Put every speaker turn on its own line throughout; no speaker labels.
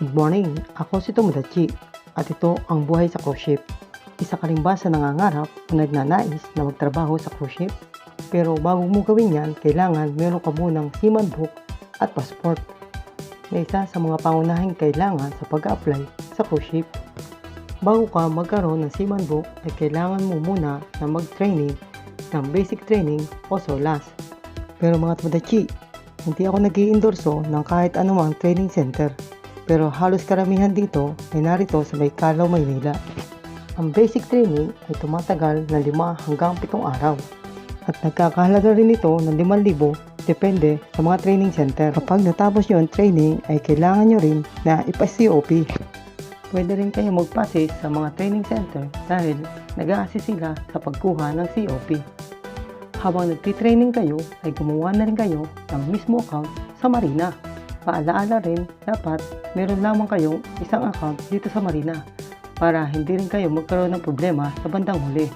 Good morning, ako si Tomodachi at ito ang buhay sa cruise ship. Isa ka rin ba sa nangangarap o nagnanais na magtrabaho sa cruise ship? Pero bago mo gawin yan, kailangan meron ka munang seaman book at passport na isa sa mga pangunahing kailangan sa pag-apply sa cruise ship. Bago ka magkaroon ng seaman book ay kailangan mo muna na mag-training ng basic training o SOLAS. Pero mga Tomodachi, hindi ako nag endorso ng kahit anumang training center. Pero halos karamihan dito ay narito sa may Maynila. Ang basic training ay tumatagal ng 5 hanggang 7 araw. At nagkakahalaga rin ito ng 5,000 depende sa mga training center. Kapag natapos nyo ang training ay kailangan nyo rin na ipa-COP. Pwede rin kayo magpasis sa mga training center dahil nag-a-assist sila sa pagkuha ng COP. Habang nagtitraining kayo ay gumawa na rin kayo ng mismo account sa Marina. Paalaala rin, dapat meron lamang kayong isang account dito sa Marina para hindi rin kayo magkaroon ng problema sa bandang huli.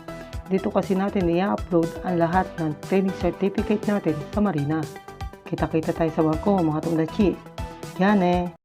Dito kasi natin i-upload ang lahat ng training certificate natin sa Marina. Kita-kita tayo sa barko mga tungdachi. Yan eh!